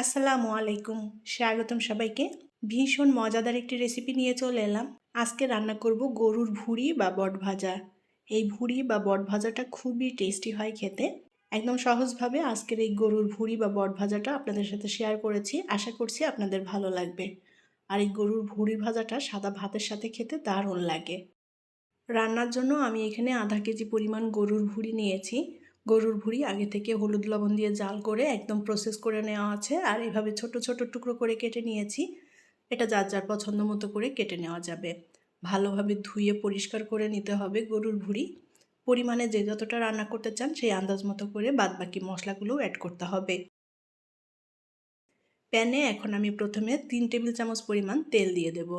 আসসালামু আলাইকুম, স্বাগতম সবাইকে। ভীষণ মজাদার একটি রেসিপি নিয়ে চলে এলাম। আজকে রান্না করব গরুর ভুড়ি বা বট ভাজা। এই ভুড়ি বা বট ভাজাটা খুবই টেস্টি হয় খেতে। একদম সহজভাবে আজকের এই গরুর ভুড়ি বা বট ভাজাটা আপনাদের সাথে শেয়ার করেছি। আশা করছি আপনাদের ভালো লাগবে। আর এই গরুর ভুড়ি ভাজাটা সাদা ভাতের সাথে খেতে দারুণ লাগে। রান্নার জন্য আমি এখানে আধা কেজি পরিমাণ গরুর ভুড়ি নিয়েছি। গরুর ভুড়ি, আগে থেকে হলুদ লবণ দিয়ে জাল করে একদম প্রসেস করে নেওয়া আছে। আর এভাবে ছোট ছোট টুকরো করে কেটে নিয়েছি। এটা যার যার পছন্দ মতো করে কেটে নেওয়া যাবে। ভালোভাবে ধুয়ে পরিষ্কার করে নিতে হবে গরুর ভুড়ি। পরিমাণে যে যতটা রান্না করতে চান সেই আন্দাজ মতো করে বাদ বাকি মশলাগুলো অ্যাড করতে হবে। প্যানে এখন আমি প্রথমে তিন টেবিল চামচ পরিমাণ তেল দিয়ে দেব।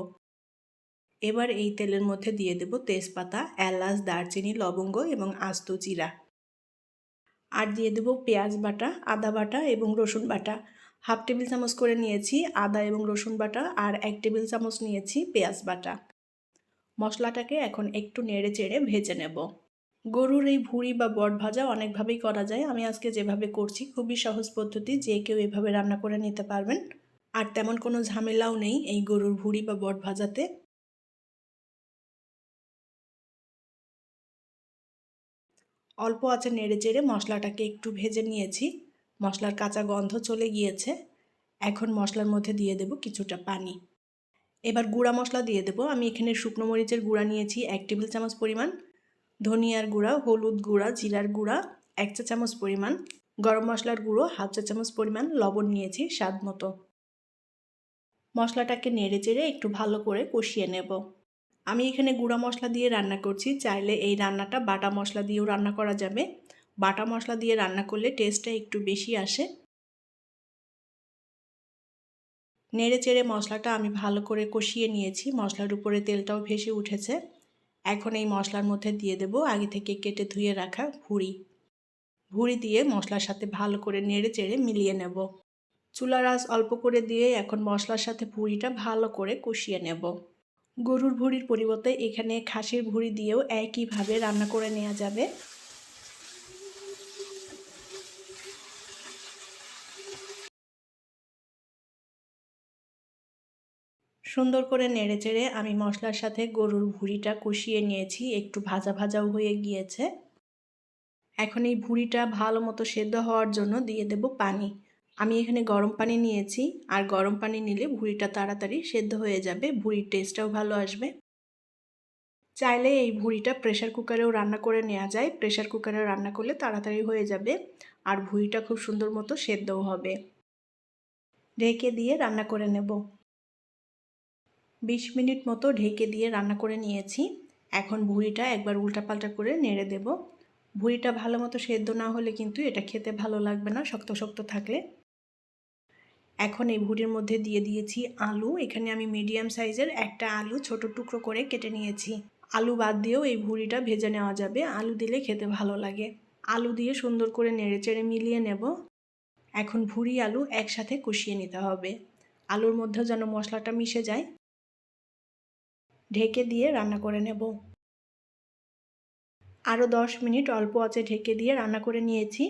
এবার এই তেলের মধ্যে দিয়ে দেব তেজপাতা, এলাচ, দারচিনি, লবঙ্গ এবং আস্ত জিরা। আর দিয়ে দেবো পেঁয়াজ বাটা, আদা বাটা এবং রসুন বাটা। হাফ টেবিল চামচ করে নিয়েছি আদা এবং রসুন বাটা আর এক টেবিল চামচ নিয়েছি পেঁয়াজ বাটা। মশলাটাকে এখন একটু নেড়ে চেড়ে ভেজে নেব। গরুর এই ভুড়ি বা বট ভাজা অনেকভাবেই করা যায়। আমি আজকে যেভাবে করছি খুবই সহজ পদ্ধতি, যে কেউ এভাবে রান্না করে নিতে পারবেন। আর তেমন কোনো ঝামেলাও নেই এই গরুর ভুড়ি বা বট ভাজাতে। অল্প আছে নেড়ে চেড়ে মশলাটাকে একটু ভেজে নিয়েছি। মশলার কাঁচা গন্ধ চলে গিয়েছে। এখন মশলার মধ্যে দিয়ে দেব কিছুটা পানি। এবার গুঁড়া মশলা দিয়ে দেব। আমি এখানে শুকনো মরিচের গুঁড়া নিয়েছি, এক টেবিল চামচ পরিমাণ। ধনিয়ার গুঁড়া, হলুদ গুঁড়া, জিরার গুঁড়া, এক চা চামচ পরিমাণ। গরম মশলার গুঁড়ো, হাফ চা চামচ পরিমাণ লবণ নিয়েছি স্বাদ মতো। মশলাটাকে নেড়ে চেড়ে একটু ভালো করে কষিয়ে নেব। আমি এখানে গুঁড়া মশলা দিয়ে রান্না করছি। চাইলে এই রান্নাটা বাটা মশলা দিয়েও রান্না করা যাবে। বাটা মশলা দিয়ে রান্না করলে টেস্টটা একটু বেশি আসে। নেড়ে চেড়ে মশলাটা আমি ভালো করে কষিয়ে নিয়েছি। মশলার উপরে তেলটাও ভেসে উঠেছে। এখন এই মশলার মধ্যে দিয়ে দেব আগে থেকে কেটে ধুয়ে রাখা ভুড়ি। ভুড়ি দিয়ে মশলার সাথে ভালো করে নেড়ে চেড়ে মিলিয়ে নেব। চুলার আঁচ অল্প করে দিয়ে এখন মশলার সাথে ভুড়িটা ভালো করে কষিয়ে নেব। গরুর ভুঁড়ির পরিবর্তে এখানে খাসির ভুঁড়ি দিয়েও একইভাবে রান্না করে নেওয়া যাবে। সুন্দর করে নেড়ে চেড়ে আমি মশলার সাথে গরুর ভুঁড়িটা কষিয়ে নিয়েছি, একটু ভাজা ভাজাও হয়ে গিয়েছে। এখন এই ভুঁড়িটা ভালো মতো সেদ্ধ হওয়ার জন্য দিয়ে দেব পানি। আমি এখানে গরম পানি নিয়েছি, আর গরম পানি নিলে ভুঁড়িটা তাড়াতাড়ি সেদ্ধ হয়ে যাবে, ভুঁড়ির টেস্টটাও ভালো আসবে। চাইলে এই ভুঁড়িটা প্রেশার কুকারেও রান্না করে নেওয়া যায়। প্রেশার কুকারে রান্না করলে তাড়াতাড়ি হয়ে যাবে, আর ভুঁড়িটা খুব সুন্দর মতো সেদ্ধও হবে। ঢেকে দিয়ে রান্না করে নেব। বিশ মিনিট মতো ঢেকে দিয়ে রান্না করে নিয়েছি। এখন ভুঁড়িটা একবার উল্টাপাল্টা করে নেড়ে দেব। ভুঁড়িটা ভালো মতো সেদ্ধ না হলে কিন্তু এটা খেতে ভালো লাগবে না, শক্ত শক্ত থাকলে। এখন এই ভুঁড়ির মধ্যে দিয়ে দিয়েছি আলু। এখানে আমি মিডিয়াম সাইজের একটা আলু ছোট টুকরো করে কেটে নিয়েছি। আলু বাদ দিয়েও এই ভুঁড়িটা ভেজে নেওয়া যাবে। আলু দিলে খেতে ভালো লাগে। আলু দিয়ে সুন্দর করে নেড়ে চেড়ে মিলিয়ে নেব। এখন ভুঁড়ি আলু একসাথে কষিয়ে নিতে হবে। আলুর মধ্যে যেন মশলাটা মিশে যায়। ঢেকে দিয়ে রান্না করে নেব। আরও দশ মিনিট অল্প আছে ঢেকে দিয়ে রান্না করে নিয়েছি।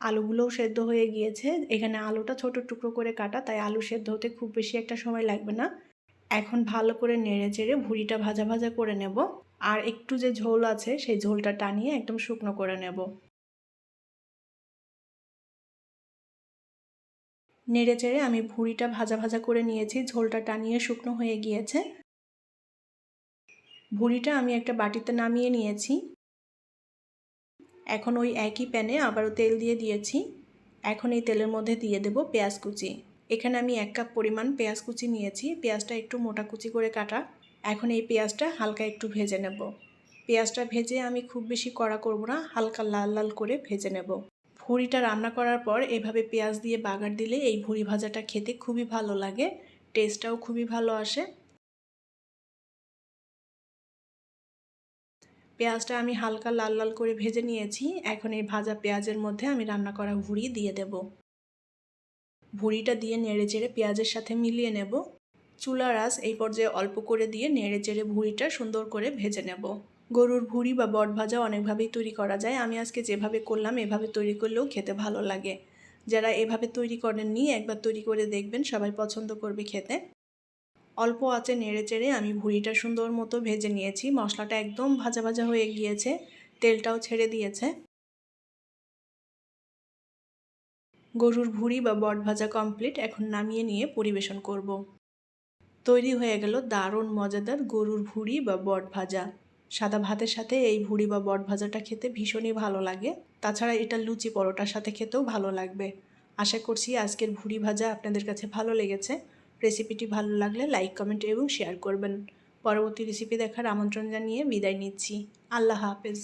আলুগুলোও সেদ্ধ হয়ে গিয়েছে। এখানে আলুটা ছোট টুকরো করে কাটা, তাই আলু সেদ্ধ হতে খুব বেশি একটা সময় লাগবে না। এখন ভালো করে নেড়ে চেড়ে ভুড়িটা ভাজা ভাজা করে নেব। আর একটু যে ঝোল আছে, সেই ঝোলটা টানিয়ে একদম শুকনো করে নেব। নেড়ে চেড়ে আমি ভুড়িটা ভাজা ভাজা করে নিয়েছি। ঝোলটা টানিয়ে শুকনো হয়ে গিয়েছে। ভুড়িটা আমি একটা বাটিতে নামিয়ে নিয়েছি। এখন ওই একই প্যানে আবারও তেল দিয়ে দিয়েছি। এখন এই তেলের মধ্যে দিয়ে দেব পেঁয়াজ কুচি। এখানে আমি এক কাপ পরিমাণ পেঁয়াজ কুচি নিয়েছি। পেঁয়াজটা একটু মোটা কুচি করে কাটা। এখন এই পেঁয়াজটা হালকা একটু ভেজে নেব। পেঁয়াজটা ভেজে আমি খুব বেশি কড়া করব না, হালকা লাল লাল করে ভেজে নেব। ভুড়িটা রান্না করার পর এভাবে পেঁয়াজ দিয়ে বাগার দিলে এই ভুড়ি ভাজাটা খেতে খুবই ভালো লাগে, টেস্টটাও খুবই ভালো আসে। পেঁয়াজটা আমি হালকা লাল লাল করে ভেজে নিয়েছি। এখন এই ভাজা পেঁয়াজের মধ্যে আমি রান্না করা ভুড়ি দিয়ে দেব। ভুড়িটা দিয়ে নেড়ে চেড়ে পেঁয়াজের সাথে মিলিয়ে নেব। চুলার আঁচ এই পর্যায়ে অল্প করে দিয়ে নেড়ে চেড়ে ভুড়িটা সুন্দর করে ভেজে নেব। গরুর ভুড়ি বা বট ভাজা অনেকভাবেই তৈরি করা যায়। আমি আজকে যেভাবে করলাম, এভাবে তৈরি করলেও খেতে ভালো লাগে। যারা এভাবে তৈরি করেননি, একবার তৈরি করে দেখবেন, সবাই পছন্দ করবে খেতে। অল্প আঁচে নেড়ে চেড়ে আমি ভুড়িটা সুন্দর মতো ভেজে নিয়েছি। মশলাটা একদম ভাজা ভাজা হয়ে গিয়েছে। তেলটাও ছেড়ে দিয়েছে। গরুর ভুড়ি বা বট ভাজা কমপ্লিট এখন নামিয়ে নিয়ে পরিবেশন করব। তৈরি হয়ে গেল দারুণ মজাদার গরুর ভুড়ি বা বট ভাজা। সাদা ভাতের সাথে এই ভুড়ি বা বট ভাজাটা খেতে ভীষণই ভালো লাগে। তাছাড়া এটা লুচি পরোটার সাথে খেতেও ভালো লাগবে। আশা করছি আজকের ভুড়ি ভাজা আপনাদের কাছে ভালো লেগেছে। রেসিপিটি ভালো লাগলে লাইক কমেন্ট এবং শেয়ার করবেন। পরবর্তী রেসিপি দেখার আমন্ত্রণ জানিয়ে বিদায় নিচ্ছি। আল্লাহ হাফেজ।